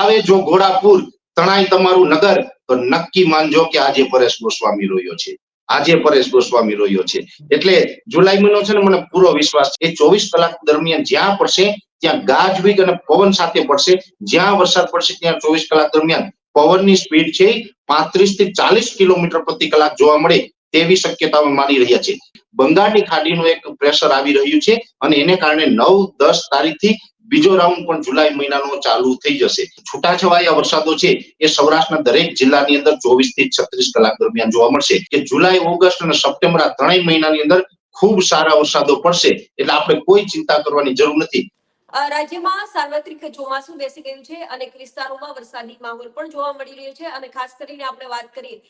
આવે જો ઘોડાપુર તણાય તમારું નગર, તો નક્કી માનજો કે આજે પરેશ ગોસ્વામી રોયો છે. આજે પરેશ ગોસ્વામી રોયો છે. એટલે જુલાઈ મહિનો છે ને મને પૂરો વિશ્વાસ છે. એ ચોવીસ કલાક દરમિયાન જ્યાં પડશે, ત્યાં ગાજવીજ અને પવન સાથે પડશે. જ્યાં વરસાદ પડશે, ત્યાં ચોવીસ કલાક દરમિયાન પવનની સ્પીડ છે પાંત્રીસથી ચાલીસ કિલોમીટર પ્રતિ કલાક જોવા મળે તેવી શક્યતા માની રહ્યા છે. બંગાળની ખાડીનું એક પ્રેશર આવી રહ્યું છે અને એને કારણે નવ દસ તારીખથી બીજો રાઉન્ડ પણ જુલાઈ મહિનાનો ચાલુ થઈ જશે. છૂટાછવાયા વરસાદો છે એ સૌરાષ્ટ્રના દરેક જિલ્લાની અંદર ચોવીસથી છત્રીસ કલાક દરમિયાન જોવા મળશે કે જુલાઈ, ઓગસ્ટ અને સપ્ટેમ્બર આ ત્રણેય મહિનાની અંદર ખૂબ સારા વરસાદો પડશે. એટલે આપણે કોઈ ચિંતા કરવાની જરૂર નથી. રાજ્યમાં સાર્વત્રિક ચોમાસું બેસી ગયું છે અનેક વિસ્તારોમાં વરસાદી માહોલ પણ જોવા મળી રહ્યો છે અને ખાસ કરીને આપણે વાત કરીએ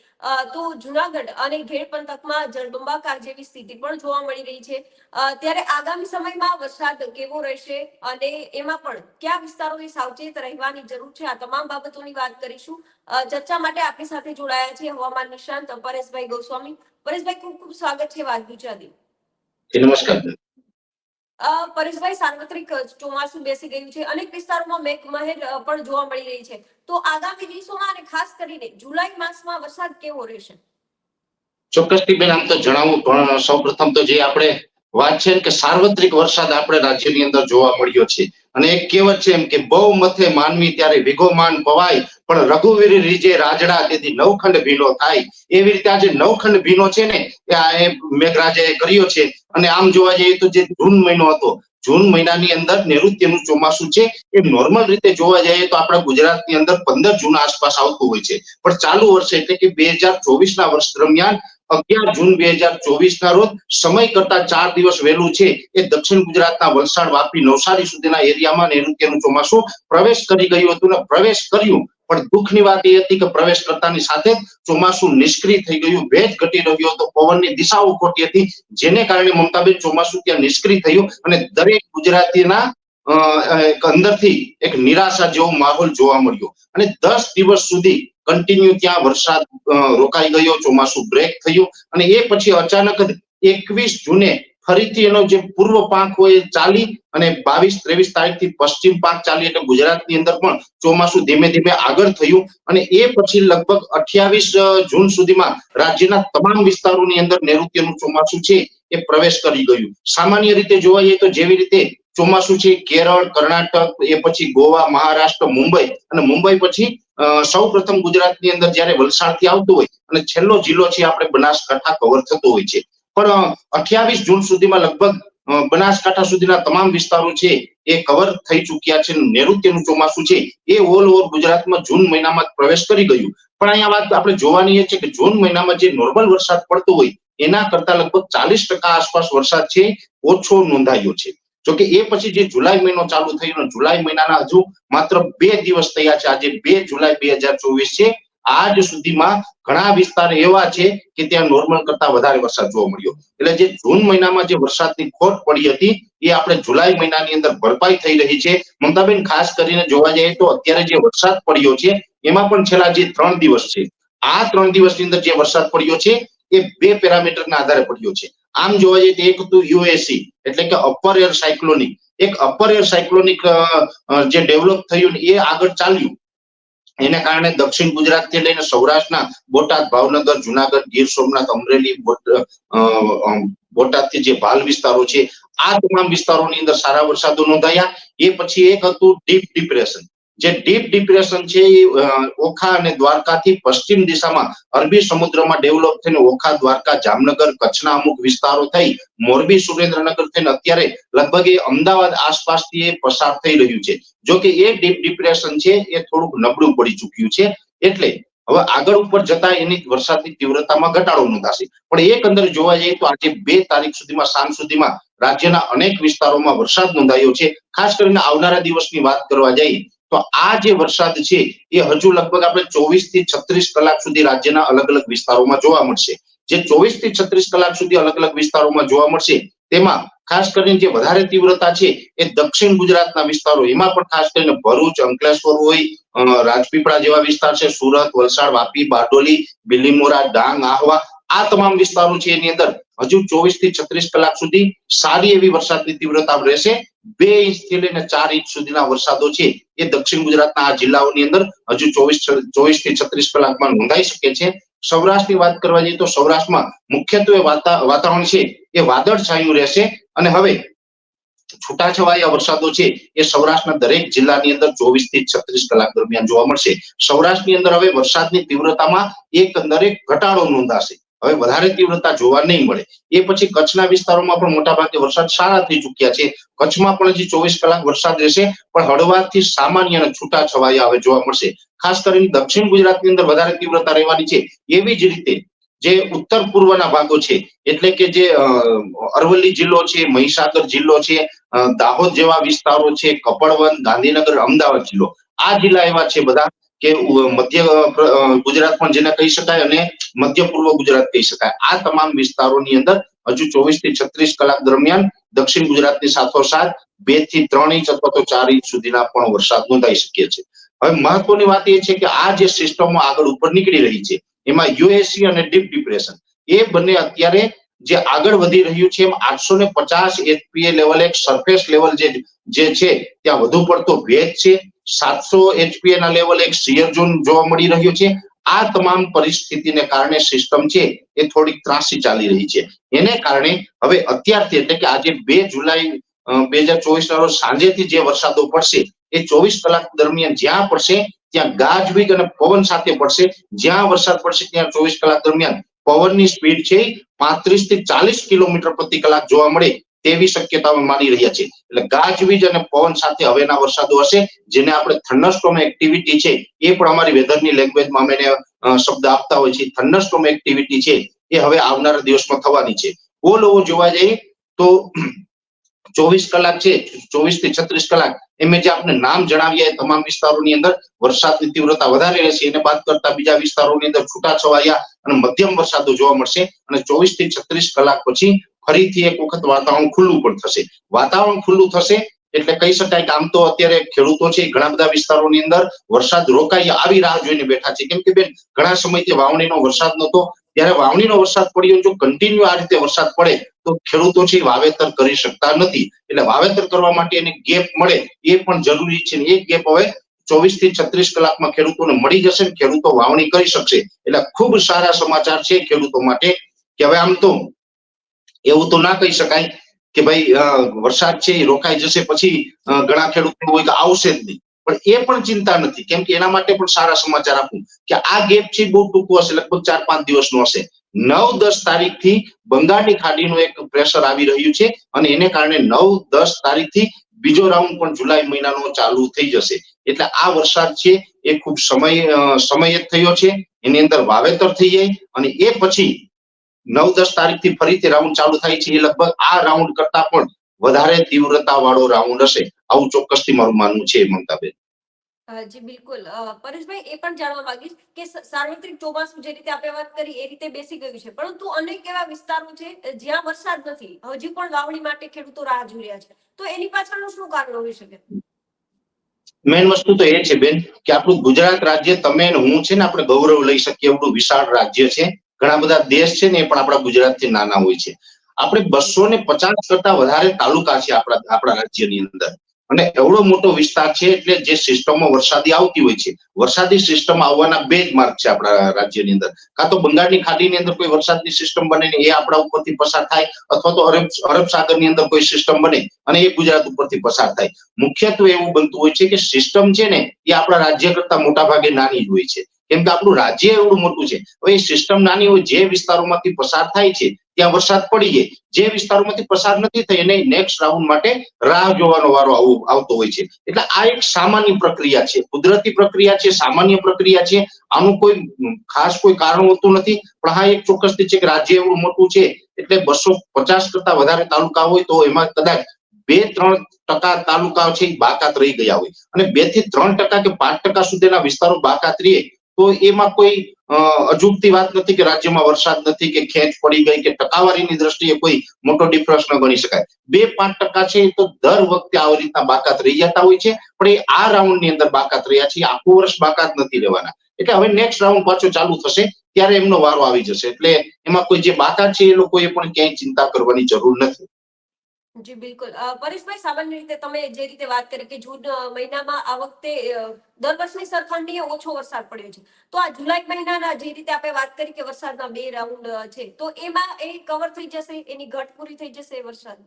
તો જુનાગઢ અને ઘેડ પંથકમાં જળબંબાકાર જેવી સ્થિતિ પણ જોવા મળી રહી છે. ત્યારે આગામી સમયમાં વરસાદ કેવો રહેશે અને એમાં પણ કયા વિસ્તારોએ સાવચેત રહેવાની જરૂર છે આ તમામ બાબતોની વાત કરીશું. ચર્ચા માટે આપણી સાથે જોડાયા છે હવામાન નિષ્ણાંત પરેશભાઈ ગોસ્વામી. પરેશભાઈ, ખૂબ ખૂબ સ્વાગત છે વાત ગુજરાતી. નમસ્કાર. પરેશભાઈ સાર્વત્રિક ચોમાસું બેસી ગયું છે. અનેક વિસ્તારોમાં મેઘમહેર પણ જોવા મળી રહી છે. તો આગામી દિવસોમાં અને ખાસ કરીને જુલાઈ માસમાં વરસાદ કેવો રહેશે? ચોક્કસથી બેન, આમ તો જણાવું, પણ સૌ પ્રથમ તો જે આપણે વાત છે કે સાર્વત્રિક વરસાદ આપણે રાજ્યની અંદર જોવા મળ્યો છે. અને એક કહેવત છે એમ કે બહુ મથે માનવી ત્યારે વિગોમાન પવાય પણ રઘુવીર રીજે રાજડા તેથી નવખંડ ભીનો થાય. એવી રીતે આજે નવખંડ ભીનો છે ને, એ મેઘરાજાએ કર્યો છે. અને આમ જોવા જઈએ તો જે જૂન મહિનો હતો, જૂન મહિનાની અંદર નૈઋત્યનું ચોમાસું છે. એ નોર્મલ રીતે જોવા જઈએ તો આપણા ગુજરાતની અંદર પંદર જૂન આસપાસ આવતું હોય છે. પણ ચાલુ વર્ષે એટલે કે બે હજાર ચોવીસ ના વર્ષ દરમિયાન અગિયાર જૂન બે હજાર ચોવીસ ના રોજ સમય કરતા ચાર દિવસ વહેલું છે. એ દક્ષિણ ગુજરાતના વલસાડ, વાપી, નવસારી સુધીના એરિયામાં નૈઋત્યનું ચોમાસું પ્રવેશ કરી ગયું હતું ને પ્રવેશ કર્યું પણ દુઃખની વાત એ હતી કે પ્રવેશ કરતાની સાથે ચોમાસું નિષ્ક્રિય થઈ ગયું, ભેજ ઘટી રહ્યો હતો, પવનની દિશાઓ ખોટી હતી, જેને કારણે મમતાબેન ચોમાસું ત્યાં નિષ્ક્રિય થયું અને દરેક ગુજરાતીના અંદરથી એક નિરાશા જેવો માહોલ જોવા મળ્યો. અને દસ દિવસ સુધી કન્ટિન્યુ ત્યાં વરસાદ રોકાઈ ગયો, ચોમાસું બ્રેક થયું અને એ પછી અચાનક જ એકવીસ જૂને ફરીથી એનો જે પૂર્વ પાંખ હોય ચાલી અને બાવીસ, ત્રેવીસ તારીખથી પશ્ચિમ પાંખ ચાલી એટલે ગુજરાતની અંદર પણ ચોમાસું ધીમે ધીમે આગળ થયું અને એ પછી લગભગ અઠ્યાવીસ જૂન સુધીમાં રાજ્યના તમામ વિસ્તારોની અંદર નૈઋત્યનું ચોમાસું છે એ પ્રવેશ કરી ગયું. સામાન્ય રીતે જોવા જઈએ તો જેવી રીતે ચોમાસું છે કેરળ, કર્ણાટક, એ પછી ગોવા, મહારાષ્ટ્ર, મુંબઈ અને મુંબઈ પછી સૌ પ્રથમ ગુજરાતની અંદર જ્યારે વલસાડથી આવતું હોય અને છેલ્લો જિલ્લો છે આપણે બનાસકાંઠા કવર થતો હોય છે. પણ અઠ્યાવીસ જૂન સુધીમાં લગભગ બનાસકાંઠા સુધીના તમામ વિસ્તારો છે, એ કવર થઈ ચુક્યા છે, નૈઋત્યનું ચોમાસું છે, એ ઓલ ઓવર ગુજરાતમાં જૂન મહિનામાં પ્રવેશ કરી ગયું. પણ અહીંયા વાત આપણે જોવાની છે કે જૂન મહિનામાં જે નોર્મલ વરસાદ પડતો હોય, એના કરતા લગભગ ચાલીસ ટકા આસપાસ વરસાદ છે, ઓછો નોંધાયો છે. જોકે એ પછી જે જુલાઈ મહિનો ચાલુ થયો, જુલાઈ મહિનાના હજુ માત્ર બે દિવસ થયા છે, આજે બે જુલાઈ બે હજાર ચોવીસ છે આજ સુધીમાં ઘણા વિસ્તાર એવા છે કે ત્યાં નોર્મલ કરતા વધારે વરસાદ જોવા મળ્યો. એટલે જે જૂન મહિનામાં જે વરસાદની ખોટ પડી હતી, એ આપણે જુલાઈ મહિનાની અંદર ભરપાઈ થઈ રહી છે. મમતાબેન, ખાસ કરીને જોવા જઈએ તો અત્યારે જે વરસાદ પડ્યો છે, એમાં પણ છેલ્લા જે ત્રણ દિવસ છે, આ ત્રણ દિવસની અંદર જે વરસાદ પડ્યો છે, એ બે પેરામીટરના આધારે પડ્યો છે. આમ જોવા જઈએ તો એક હતું યુએસી એટલે કે અપર એર સાયક્લોનિક એક અપર એર સાયક્લોનિક જે ડેવલપ થયું એ આગળ ચાલ્યું. એને કારણે દક્ષિણ ગુજરાતથી લઈને સૌરાષ્ટ્રના બોટાદ ભાવનગર જુનાગઢ ગીર સોમનાથ અમરેલી બોટ- અ, અમ, બોટાદથી જે ભાલ વિસ્તારો છે આ તમામ વિસ્તારોની અંદર સારા વરસાદો નોંધાયા. એ પછી એક હતું ડીપ ડિપ્રેશન. જે ડીપ ડિપ્રેશન છે, એ ઓખા અને દ્વારકાથી પશ્ચિમ દિશામાં અરબી સમુદ્રમાં ડેવલપ થઈને ઓખા, દ્વારકા, જામનગર, કચ્છના અમુક વિસ્તારો થઈ, મોરબી, સુરેન્દ્રનગર થઈને અત્યારે લગભગ એ અમદાવાદ આસપાસથી એ પસાર થઈ રહ્યું છે. જો કે એ ડીપ ડિપ્રેશન છે, એ થોડુંક નબળું પડી ચૂક્યું છે. એટલે હવે આગળ ઉપર જતા એની વરસાદની તીવ્રતામાં ઘટાડો નોંધાશે. પણ એક અંદર જોવા જઈએ તો આજે બે તારીખ સુધીમાં, સાંજ સુધીમાં રાજ્યના અનેક વિસ્તારોમાં વરસાદ નોંધાયો છે. ખાસ કરીને આવનારા દિવસની વાત કરવા જઈએ તો આ જે વરસાદ છે, એ હજુ લગભગ આપણે ચોવીસથી છત્રીસ કલાક સુધી રાજ્યના અલગ અલગ વિસ્તારોમાં જોવા મળશે. જે ચોવીસથી છત્રીસ કલાક સુધી અલગ અલગ વિસ્તારોમાં જોવા મળશે, તેમાં ખાસ કરીને જે વધારે તીવ્રતા છે, એ દક્ષિણ ગુજરાતના વિસ્તારો, એમાં પણ ખાસ કરીને ભરૂચ, અંકલેશ્વર હોય રાજપીપળા જેવા વિસ્તાર છે, સુરત, વલસાડ, વાપી, બારડોલી, બિલીમોરા, ડાંગ, આહવા આ તમામ વિસ્તારો છે એની અંદર હજુ ચોવીસથી છત્રીસ કલાક સુધી સારી એવી વરસાદની તીવ્રતા રહેશે. બે ઇંચથી લઈને ચાર ઇંચ સુધીના વરસાદો છે એ દક્ષિણ ગુજરાતના આ જિલ્લાઓની અંદર હજુ ચોવીસ ચોવીસથી છત્રીસ કલાકમાં નોંધાઈ શકે છે. સૌરાષ્ટ્રની વાત કરવા જઈએ તો સૌરાષ્ટ્રમાં મુખ્યત્વે વાતાવરણ છે એ વાદળ છાયું રહેશે અને હવે છૂટાછવાયા વરસાદો છે એ સૌરાષ્ટ્રના દરેક જિલ્લાની અંદર ચોવીસથી છત્રીસ કલાક દરમિયાન જોવા મળશે. સૌરાષ્ટ્રની અંદર હવે વરસાદની તીવ્રતામાં એકંદરે ઘટાડો નોંધાશે. હવે વધારે તીવ્રતા જોવા નહીં મળે. એ પછી કચ્છના વિસ્તારોમાં પણ મોટાભાગે વરસાદ સારા થઈ ચુક્યા છે. કચ્છમાં પણ હજી ચોવીસ કલાક વરસાદ રહેશે પણ હળવાથી સામાન્ય અને છૂટા છવાયા હવે જોવા મળશે. ખાસ કરીને દક્ષિણ ગુજરાતની અંદર વધારે તીવ્રતા રહેવાની છે. એવી જ રીતે જે ઉત્તર પૂર્વના ભાગો છે એટલે કે જે અરવલ્લી જિલ્લો છે મહીસાગર જિલ્લો છે દાહોદ જેવા વિસ્તારો છે કપડવંત ગાંધીનગર અમદાવાદ જિલ્લો. આ જિલ્લા એવા છે બધા કે મધ્ય ગુજરાત પણ જેને કહી શકાય અને મધ્ય પૂર્વ ગુજરાત કહી શકાય. આ તમામ વિસ્તારોની અંદર હજુ ચોવીસથી છત્રીસ કલાક દરમિયાન દક્ષિણ ગુજરાતની સાથોસાથ બેથી ત્રણ ઇંચ અથવા તો ચાર ઇંચ સુધીના પણ વરસાદ નોંધાઈ શકે છે. હવે મહત્વની વાત એ છે કે આ જે સિસ્ટમો આગળ ઉપર નીકળી રહી છે, એમાં યુએસી અને ડીપ ડિપ્રેશન, એ બંને અત્યારે જે આગળ વધી રહ્યું છે એમ આઠસો ને પચાસ એચપીએ લેવલ એક સરફેસ લેવલ જે જે છે, ત્યાં વધુ પડતો ભેજ છે. સાતસો એચપીએ ના લેવલ એક સિયર ઝોન જોવા મળી રહ્યો છે. આ તમામ પરિસ્થિતિને કારણે સિસ્ટમ છે એ થોડીક ત્રાસી ચાલી રહી છે. એને કારણે હવે અત્યારથી એટલે કે આજે બે જુલાઈ બે હજાર ચોવીસ ના રોજ સાંજેથી જે વરસાદો પડશે, એ ચોવીસ કલાક દરમિયાન જ્યાં પડશે, ત્યાં ગાજવીજ અને પવન સાથે પડશે. જ્યાં વરસાદ પડશે, ત્યાં ચોવીસ કલાક દરમિયાન પવનની સ્પીડ છે પાંત્રીસથી ચાલીસ કિલોમીટર પ્રતિ કલાક જોવા મળે તેવી શક્યતા માની રહ્યા છે. એટલે ગાજવીજ અને પવન સાથે હવેના વરસાદો હશે, જેને આપણે થંડરસ્ટોમ એક્ટિવિટી છે, એ પણ અમારી વેધરની લેંગ્વેજમાં અમે શબ્દ આપતા હોય છે થંડરસ્ટોમ એક્ટિવિટી છે, એ હવે આવનારા દિવસમાં થવાની છે. ઓલ ઓવર જોવા જઈએ તો ચોવીસ કલાક છે, ચોવીસથી છત્રીસ કલાક એમ જે આપને નામ જણાવ્યા તમામ વિસ્તારોની અંદર વરસાદની તીવ્રતા વધારે રહેશે. એને બાદ કરતા બીજા વિસ્તારોની અંદર છૂટા છવાયા અને મધ્યમ વરસાદો જોવા મળશે અને ચોવીસથી છત્રીસ કલાક પછી ફરીથી એક વખત વાતાવરણ ખુલ્લું પણ થશે. વાતાવરણ ખુલ્લું થશે એટલે કહી શકાય કે આમ તો અત્યારે ખેડૂતો છે, ઘણા બધા વિસ્તારોની અંદર વરસાદ રોકાઈ આવી રાહ જોઈને બેઠા છે. કેમ કે બેન, ઘણા સમયથી વાવણીનો વરસાદ નહોતો. ત્યારે વાવણીનો વરસાદ પડ્યો જો કન્ટિન્યુ આ રીતે વરસાદ પડે તો ખેડૂતો છે વાવેતર કરી શકતા નથી. એટલે વાવેતર કરવા માટે એને ગેપ મળે એ પણ જરૂરી છે એ ગેપ હવે ચોવીસથી છત્રીસ કલાકમાં ખેડૂતોને મળી જશે ખેડૂતો વાવણી કરી શકશે. એટલે ખૂબ સારા સમાચાર છે ખેડૂતો માટે કે હવે આમ તો એવું તો ના કહી શકાય કે ભાઈ વરસાદ છે એ રોકાઈ જશે પછી ઘણા ખેડૂતો હોય કે આવશે જ નહીં. પણ એ પણ ચિંતા નથી. કેમ કે એના માટે પણ સારા સમાચાર આપું કે આ ગેપ છે બહુ ટૂંકો હશે, લગભગ ચાર પાંચ દિવસનો હશે. નવ દસ તારીખથી બંગાળની ખાડીનું એક પ્રેશર આવી રહ્યું છે અને એને કારણે નવ દસ તારીખથી બીજો રાઉન્ડ પણ જુલાઈ મહિનાનો ચાલુ થઈ જશે. એટલે આ વરસાદ છે એ ખૂબ સમય સમય જ થયો છે. એની અંદર વાવેતર થઈ જાય અને એ પછી નવ દસ તારીખથી ફરીથી રાઉન્ડ ચાલુ થાય છે. એ લગભગ આ રાઉન્ડ કરતા પણ વધારે તીવ્રતા વાળો રાઉન્ડ હશે. આવું ચોક્કસથી મારું માનવું છે, મમતાબેન. જી, બિલકુલ. પરેશભાઈ, એ પણ જાણવા માંગીશ કે સાર્વત્રિક ચોમાસું જે રીતે આપણે વાત કરી એ રીતે બેસી ગયું છે. પરંતુ અનેક એવા વિસ્તારો છે, જ્યાં વરસાદ નથી. હજી પણ વાવણી માટે ખેડૂતો રાહ જોઈ રહ્યા છે. તો એની પાછળનું શું કારણ હોઈ શકે? મેઇન વસ્તુ તો એ છે, બેન, કે આપણું ગુજરાત રાજ્ય, તમે ને હું છે ને, આપણે ગૌરવ લઈ શકીએ એવડું વિશાળ રાજ્ય છે. ઘણા બધા દેશ છે ને, એ પણ આપણા ગુજરાતથી નાના હોય છે. આપણે બસો ને પચાસ કરતા વધારે તાલુકા છે આપણા આપણા રાજ્યની અંદર. અને એવડો મોટો વિસ્તાર છે એટલે જે સિસ્ટમમાં વરસાદી આવતી હોય છે. વરસાદી સિસ્ટમ આવવાના બે જ માર્ગ છે આપણા રાજ્યની અંદર. કાં તો બંગાળની ખાડીની અંદર કોઈ વરસાદની સિસ્ટમ બને એ આપણા ઉપરથી પસાર થાય, અથવા તો અરબ અરબ સાગરની અંદર કોઈ સિસ્ટમ બને અને એ ગુજરાત ઉપરથી પસાર થાય. મુખ્યત્વે એવું બનતું હોય છે કે સિસ્ટમ છે ને એ આપણા રાજ્ય કરતા મોટા ભાગે નાની જ હોય છે. કેમ કે આપણું રાજ્ય એવડું મોટું છે. હવે એ સિસ્ટમ નાની હોય જે વિસ્તારોમાંથી પસાર થાય છે ત્યાં વરસાદ પડી જાય. જે વિસ્તારોમાંથી પસાર નથી થઈ એને નેક્સ્ટ રાઉન્ડ માટે રાહ જોવાનો વારો આવો- આવતો હોય છે. એટલે આ એક સામાન્ય પ્રક્રિયા છે. કુદરતી પ્રક્રિયા છે, સામાન્ય પ્રક્રિયા છે. આનું કોઈ ખાસ કોઈ કારણ હોતું નથી. પણ હા, એક ચોક્કસથી છે કે રાજ્ય એવું મોટું છે, એટલે બસો પચાસ કરતા વધારે તાલુકા હોય તો એમાં કદાચ બે ત્રણ ટકા તાલુકા છે એ બાકાત રહી ગયા હોય. અને બેથી ત્રણ ટકા કે પાંચ ટકા સુધીના વિસ્તારો બાકાત રહે તો એમાં કોઈ અજુગતી વાત નથી કે રાજ્યમાં વરસાદ નથી કે ખેંચ પડી ગઈ કે ટકાવારીની દ્રષ્ટિએ કોઈ મોટો ડિફરન્સ ન ગણી શકાય. બે પાંચ ટકા છે તો દર વખતે આવી રીતના બાકાત રહી જતા હોય છે, પણ એ આ રાઉન્ડની અંદર બાકાત રહ્યા છે આખું વર્ષ બાકાત નથી રહેવાના. એટલે હવે નેક્સ્ટ રાઉન્ડ પાછો ચાલુ થશે, ત્યારે એમનો વારો આવી જશે. એટલે એમાં કોઈ જે બાકા છે એ લોકોએ પણ ક્યાંય ચિંતા કરવાની જરૂર નથી. જી, બિલકુલ. પરેશભાઈ, સામાન્ય રીતે તમે જે રીતે વાત કરી કે જૂન મહિનામાં આ વખતે દર વર્ષની સરખામણીએ ઓછો વરસાદ પડ્યો છે. તો આ જુલાઈ મહિનાના જે રીતે આપણે વાત કરી કે વરસાદના બે રાઉન્ડ છે, તો એમાં એ કવર થઈ જશે? એની ઘટ પૂરી થઈ જશે વરસાદ?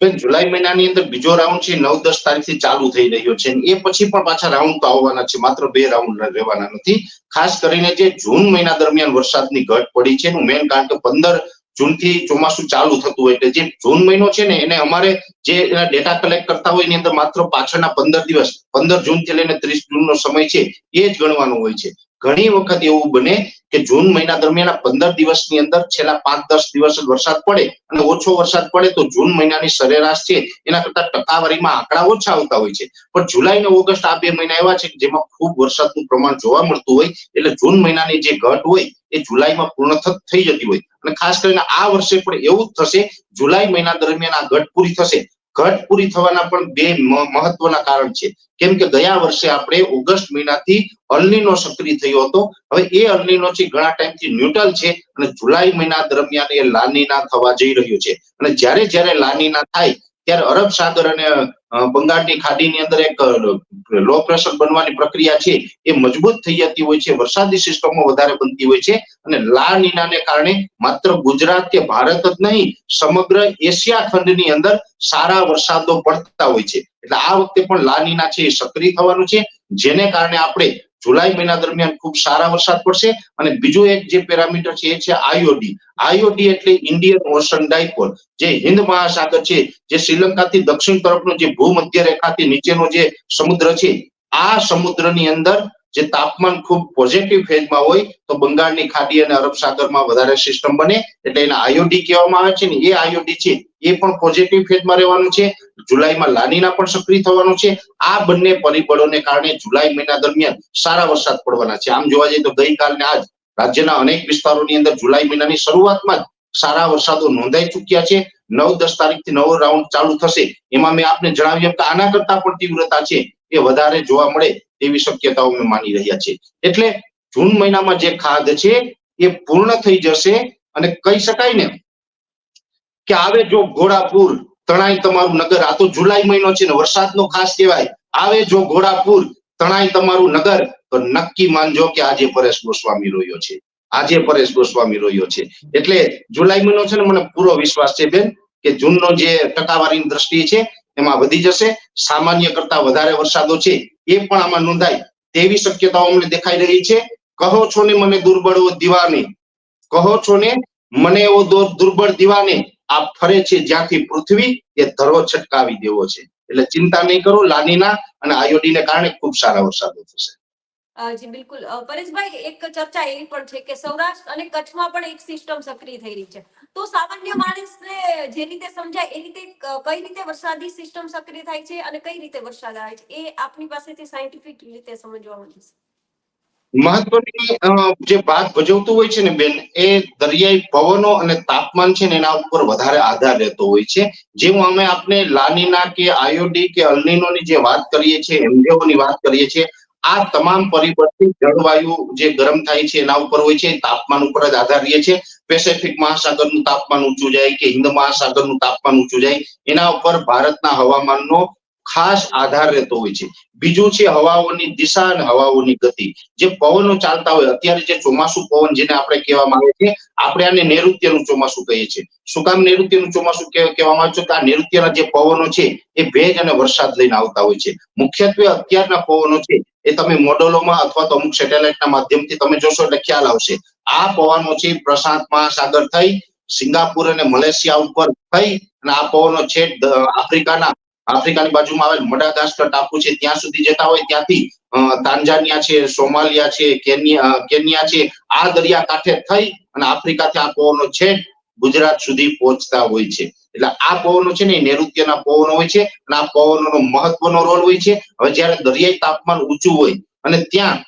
બેન જુલાઈ મહિનાની અંદર બીજો રાઉન્ડ છે, નવ દસ તારીખથી ચાલુ થઈ રહ્યો છે. એ પછી પણ પાછા રાઉન્ડ તો આવવાના છે, માત્ર બે રાઉન્ડ રહેવાના નથી. ખાસ કરીને જે જૂન મહિના દરમિયાન વરસાદની ઘટ પડી છે, એનું મેન કારણ કે પંદર જૂનથી ચોમાસું ચાલુ થતું હોય એટલે જે જૂન મહિનો છે ને, એને અમારે જે ડેટા કલેક્ટ કરતા હોય એની અંદર માત્ર પાછળના પંદર દિવસ, પંદર જૂનથી લઈને ત્રીસ જૂનનો સમય છે, એ જ ગણવાનો હોય છે. ઘણી વખત એવું બને કે જૂન મહિના દરમિયાન પંદર દિવસની અંદર છેલ્લા પાંચ, દસ દિવસ વરસાદ પડે અને ઓછો વરસાદ પડે તો જૂન મહિનાની સરેરાશ છે, એના કરતા ટકાવારીમાં આંકડા ઓછા આવતા હોય છે. પણ જુલાઈ અને ઓગસ્ટ આ બે મહિના એવા છે કે જેમાં ખૂબ વરસાદનું પ્રમાણ જોવા મળતું હોય, એટલે જૂન મહિનાની જે ઘટ હોય એ જુલાઈમાં પૂર્ણ થઈ જતી હોય. અને ખાસ કરીને આ વર્ષે પણ એવું જ થશે, જુલાઈ મહિના દરમિયાન આ ઘટ પૂરી થશે. ઘટ પૂરી થવાના પણ બે મહત્વના કારણ છે. કેમ કે ગયા વર્ષે આપણે ઓગસ્ટ મહિનાથી અલનીનો સક્રિય થયો હતો. હવે એ અલનીનો છે, ઘણા ટાઈમથી ન્યુટ્રલ છે અને જુલાઈ મહિના દરમિયાન એ લાનીના થવા જઈ રહ્યો છે. અને જ્યારે જ્યારે લાનીના થાય ત્યારે અરબ સાગર અને બંગાળની ખાડીની અંદર એક લો પ્રેશર બનવાની પ્રક્રિયા છે, એ મજબૂત થઈ જતી હોય છે, વરસાદી સિસ્ટમો વધારે બનતી હોય છે અને લા નીનાને કારણે માત્ર ગુજરાત કે ભારત જ નહીં, સમગ્ર એશિયા ખંડની અંદર સારા વરસાદો પડતા હોય છે. એટલે આ વખતે પણ લા નીના છે એ સક્રિય થવાનું છે, જેને કારણે આપણે જુલાઈ મહિના દરમિયાન ખૂબ સારા વરસાદ પડશે અને બીજું એક જે પેરામીટર છે એ છે આઈઓડી. આઈઓડી એટલે ઇન્ડિયન ઓશન ડાયપોલ. જે હિન્દ મહાસાગર છે, જે શ્રીલંકાથી દક્ષિણ તરફનો જે ભૂમધ્ય રેખાથી નીચેનો જે સમુદ્ર છે, આ સમુદ્રની અંદર જે તાપમાન ખૂબ પોઝિટિવ ફેઝમાં હોય, તો બંગાળની ખાડી અને અરબ સાગરમાં વધારે સિસ્ટમ બને, એટલે એને આયોડી કહેવામાં આવે છે ને, એ આયોડી છે, એ પણ પોઝિટિવ ફેઝમાં રહેવાનું છે. જુલાઈમાં લાનીના પણ સક્રિય થવાનું છે. આ બંને પરિબળોને કારણે જુલાઈ મહિના દરમિયાન સારા વરસાદ પડવાના છે. આમ જોવા જઈએ તો ગઈકાલ ને આજ રાજ્યના અનેક વિસ્તારોની અંદર જુલાઈ મહિનાની શરૂઆતમાં જ સારા વરસાદો નોંધાઈ ચૂક્યા છે. નવ દસ તારીખથી નવો રાઉન્ડ ચાલુ થશે. એમાં મેં આપને જણાવ્યું કે આના કરતા પણ તીવ્રતા છે. એ વધારે જોવા મળે તેવી શક્યતાઓ અમે માની રહ્યા છે એટલે જૂન મહિનામાં જે ખાદ છે એ પૂર્ણ થઈ જશે અને કહી શકાય ને કે આવે જો ઘોડાપુર તણાઈ તમારું નગર. આ તો જુલાઈ મહિનો છે ને, વરસાદનો ખાસ કહેવાય. આવે જો ઘોડાપુર તણાઈ તમારું નગર, તો નક્કી માનજો કે આજે પરેશ ગોસ્વામી રોયો છે. આજે પરેશ ગોસ્વામી રોયો છે. એટલે જુલાઈ મહિનો છે ને, મને પૂરો વિશ્વાસ છે બેન, કે જૂનનો જે ટકાવારીની દ્રષ્ટિએ છે એમાં વધી જશે. સામાન્ય કરતા વધારે વરસાદો છે એ પણ આમાં નોંધાય. તેવી શક્યતાઓ અમને દેખાઈ રહી છે. કહો છો ને મને દુર્બળ દીવાની. કહો છો ને મને એવો દુર્બળ દીવાને. આ ફરે છે જ્યાંથી પૃથ્વી એ ધરો છટકાવી દેવો છે. એટલે ચિંતા નહીં કરો, લાનીના અને આયોડીને કારણે ખૂબ સારા વરસાદો થશે. જી, બિલકુલ. પરેશભાઈ, એક ચર્ચા એવી પણ છે કે સૌરાષ્ટ્ર અને કચ્છમાં પણ એક સિસ્ટમ સક્રિય થઈ રહી છે. તો સામાન્ય માણસને જે રીતે સમજાય એ રીતે કઈ રીતે વરસાદી સિસ્ટમ સક્રિય થાય છે અને કઈ રીતે વરસાદ આવે છે, એ આપની પાસેથી સાયન્ટિફિક રીતે સમજવા માંગીશ મહત્વની જે ભાગ ભજવતું હોય છે ને બેન, એ દરિયાઈ પવનો અને તાપમાન છે ને એના ઉપર વધારે આધાર રહેતો હોય છે. જેવું અમે આપણે લાનીના કે આયોડી કે અલ્નીનોની જે વાત કરીએ છીએ એમજેઓની વાત કરીએ છીએ આ તમામ પરિવર્તિત જળવાયુ જે ગરમ થાય છે, એના ઉપર હોય છે, તાપમાન ઉપર જ આધાર રહે છે. પેસેફિક મહાસાગરનું તાપમાન ઊંચું જાય કે હિન્દ મહાસાગરનું તાપમાન ઊંચું જાય, એના ઉપર ભારતના હવામાનનો ખાસ આધાર રહેતો હોય છે. બીજું છે હવાઓની દિશા અને હવાઓની ગતિ. જે પવનો ચાલતા હોય, અત્યારે જે ચોમાસું પવન જેને આપણે કહેવામાં આવે છે, આપણે આને નૈઋત્યનું ચોમાસું કહીએ છીએ. શું કામ નૈઋત્યનું ચોમાસું કહેવામાં આવે છે કે આ નૈઋત્યના જે પવનો છે, એ ભેજ અને વરસાદ લઈને આવતા હોય છે. મુખ્યત્વે અત્યારના પવનો છે, એ તમે મોડેલોમાં અથવા તો અમુક સેટેલાઇટના માધ્યમથી તમે જોશો એટલે ખ્યાલ આવશે. આ પવનો છે પ્રશાંત મહાસાગર થઈ, સિંગાપુર અને મલેશિયા ઉપર થઈ, અને આ પવનો છે આફ્રિકાના આફ્રિકાની બાજુમાં આવેલ મડાગાસ્કર ટાપુ છે, ત્યાં સુધી જતા હોય ત્યાંથી તાંજાનિયા છે, સોમાલિયા છે, કેન્યા કેન્યા છે, આ દરિયા કાંઠે થઈ અને આફ્રિકાથી આ પવનો છે ગુજરાત સુધી પહોંચતા હોય છે. એટલે આ પવનો છે ને નૈઋત્યના પવનો હોય છે અને આ પવનોનો મહત્વનો રોલ હોય છે. હવે જ્યારે દરિયાઈ તાપમાન ઊંચું હોય અને ત્યાં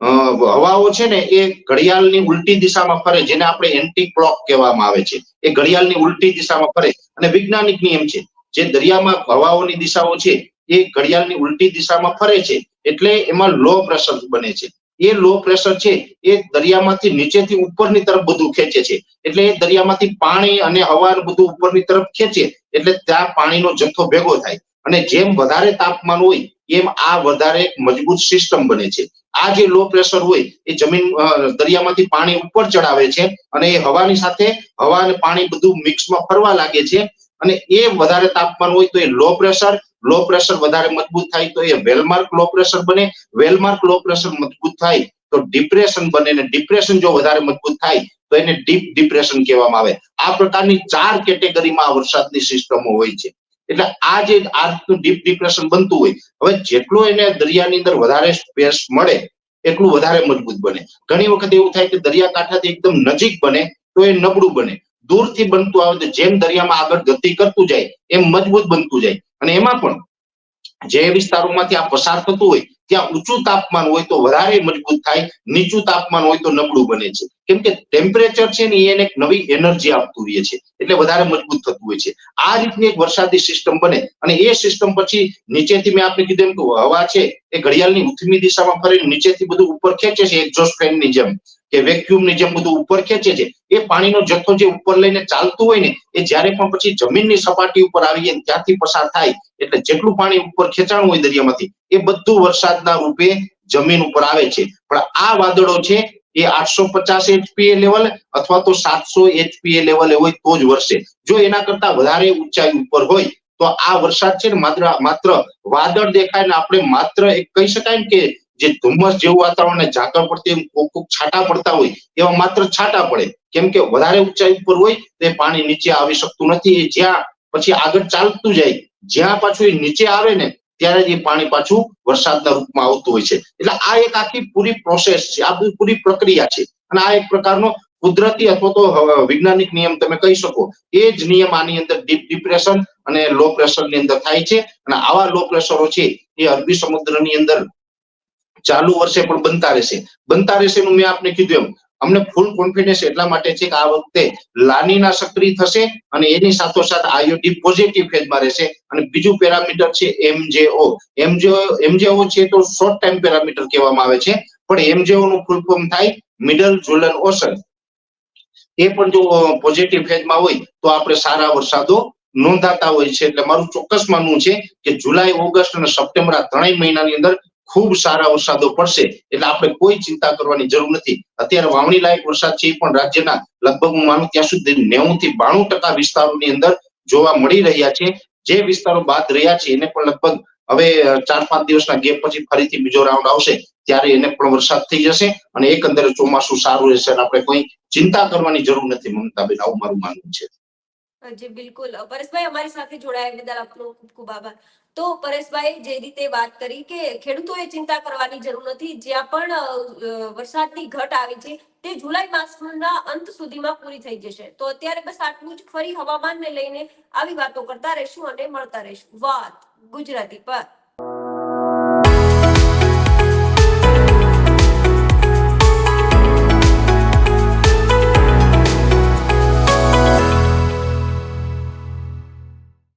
હવાઓ છે ને, એ ઘડિયાળની ઉલટી દિશામાં ફરે, જેને આપણે એન્ટી ક્લોક કહેવામાં આવે છે. એ ઘડિયાળની ઉલટી દિશામાં ફરે અને વૈજ્ઞાનિક નિયમ છે જે દરિયામાં હવાઓની દિશાઓ છે, એ ઘડિયાળની ઉલટી દિશામાં ફરે છે, એટલે એમાં લો પ્રેશર બને છે. એ લો પ્રેશર છે, એ દરિયામાંથી નીચેથી ઉપરની તરફ બધું ખેંચે છે. એટલે એ દરિયામાંથી પાણી અને હવા બધું ઉપરની તરફ ખેંચે, એટલે ત્યાં પાણીનો જથ્થો ભેગો થાય. અને જેમ વધારે તાપમાન હોય, એમ આ વધારે મજબૂત સિસ્ટમ બને છે. આ જે લો પ્રેશર હોય, એ જમીન દરિયામાંથી પાણી ઉપર ચડાવે છે અને એ હવાની સાથે હવા અને પાણી બધું મિક્સમાં ફરવા લાગે છે. અને એ વધારે તાપમાન હોય તો એ લો પ્રેશર લો પ્રેશર વધારે મજબૂત થાય તો એ વેલમાર્ક લો પ્રેશર બને. વેલમાર્ક લો પ્રેશર મજબૂત થાય તો ડિપ્રેશન બને ને ડિપ્રેશન જો વધારે મજબૂત થાય તો એને ડીપ ડિપ્રેશન કહેવામાં આવે. આ પ્રકારની ચાર કેટેગરીમાં આ વરસાદની સિસ્ટમો હોય છે. એટલે આ જે આ ડીપ ડિપ્રેશન બનતું હોય, હવે જેટલું એને દરિયાની અંદર વધારે સ્પેસ મળે, એટલું વધારે મજબૂત બને. ઘણી વખત એવું થાય કે દરિયાકાંઠાથી એકદમ નજીક બને તો એ નબળું બને. દૂરથી બનતું આવે જેમ દરિયામાં આગળ ગતિ કરતું જાય, એમ મજબૂત બનતું જાય. અને એમાં પણ જે વિસ્તારોમાંથી આ પસાર થતું હોય, ત્યાં ઊંચું તાપમાન હોય તો વધારે મજબૂત થાય, નીચું તાપમાન હોય તો નબળું બને છે. કેમ કે ટેમ્પરેચર છે ને એને એક નવી એનર્જી આપતું રહે છે, એટલે વધારે મજબૂત થતું હોય છે. આ રીતની એક વરસાદી સિસ્ટમ બને અને એ સિસ્ટમ પછી નીચેથી મેં આપને કીધું એમ કે હવા છે એ ઘડિયાળની ઉથમી દિશામાં ફરીને નીચેથી બધું ઉપર ખેંચે છે એક્ઝોસ્ટ ફેનની જેમ. કે વેક્યુમની જેમ બધું ઉપર ખેંચે છે, એ પાણીનો જથ્થો જે ઉપર લઈને ચાલતું હોય ને, એ જ્યારે પણ પછી જમીનની સપાટી ઉપર આવી જાય ત્યાંથી પસાર થાય, એટલે જેટલું પાણી ઉપર ખેંચાણું હોય દરિયામાંથી, એ બધું વરસાદના રૂપે જમીન ઉપર આવે છે. પણ આ વાદળો છે, એ આઠસો પચાસ એચપીએ લેવલ અથવા તો સાતસો એચપીએ લેવલે હોય તો જ વરસે. જો એના કરતા વધારે ઊંચાઈ ઉપર હોય, તો આ વરસાદ છે ને માત્ર માત્ર વાદળ દેખાય ને આપણે માત્ર એક કહી શકાય ને કે જે ધુમ્મસ જેવું વાતાવરણ ઝાકળ પડતી કોક છાંટા પડતા હોય, એવા માત્ર છાંટા પડે. કેમ કે વધારે ઊંચાઈ ઉપર હોય, તો એ પાણી નીચે આવી શકતું નથી. એ જ્યાં પછી આગળ ચાલતું જાય, જ્યાં પાછું એ નીચે આવે ને, ત્યારે જ એ પાણી પાછું વરસાદના રૂપમાં આવતું હોય છે. એટલે આ એક આખી પૂરી પ્રોસેસ છે. આ પૂરી પ્રક્રિયા છે. અને આ એક પ્રકારનો કુદરતી અથવા તો વૈજ્ઞાનિક નિયમ તમે કહી શકો. એ જ નિયમ આની અંદર ડીપ ડિપ્રેશન અને લો પ્રેશરની અંદર થાય છે. અને આવા લો પ્રેશરો છે, એ અરબી સમુદ્રની અંદર ચાલુ વર્ષે પણ બનતા રહેશે. બનતા રહેશે મેં આપને કીધું એમ. અમને ફૂલ કોન્ફિડન્સ એટલા માટે છે કે આ વખતે લાનીના સક્રિય થશે અને એની સાથોસાથ આયોડી પોઝિટિવ ફેઝમાં રહેશે. અને બીજું પેરામીટર છે એમજેઓ. એમજેઓ એમજેઓ છે તો શોર્ટ ટાઈમ પેરામીટર કહેવામાં આવે છે. પણ એમજેઓ નું ફૂલ ફોર્મ થાય મિડલ જુલન ઓશન એ પણ જો પોઝિટિવ ફેઝમાં હોય તો આપણે સારા વરસાદો નોંધાતા હોય છે. એટલે મારું ચોક્કસ માનવું છે કે જુલાઈ, ઓગસ્ટ અને સપ્ટેમ્બર આ ત્રણેય મહિનાની અંદર ખૂબ સારા વરસાદો પડશે એટલે આપણે કોઈ ચિંતા કરવાની જરૂર નથી. અત્યારે વાવણી લાયક વરસાદ છે પણ રાજ્યના લગભગ હું માનું ત્યાં સુધી નેવું થી બાણું ટકા વિસ્તારોની અંદર જોવા મળી રહ્યા છે. જે વિસ્તારો બાદ રહ્યા છે એને પણ લગભગ હવે ચાર પાંચ દિવસના ગેપ પછી ફરીથી બીજો રાઉન્ડ આવશે ત્યારે એને પણ વરસાદ થઈ જશે અને એકંદરે ચોમાસું સારું રહેશે અને આપણે કોઈ ચિંતા કરવાની જરૂર નથી મમતાબેન, આવું મારું માનવું છે. જી, બિલકુલ. પરેશભાઈ અમારી સાથે જોડાયા બદલ આપનો ખૂબ ખૂબ આભાર. તો પરેશભાઈ, જે રીતે વાત કરી કે ખેડૂતોએ ચિંતા કરવાની જરૂર નથી, જ્યાં પણ વરસાદની ઘટ આવી છે, તે જુલાઈ માસના અંત સુધીમાં પૂરી થઈ જશે. તો અત્યારે બસ આટલું જ. ફરી હવામાનને લઈને આવી વાતો કરતા રહેશું અને મળતા રહેશું. વાત ગુજરાતી પર.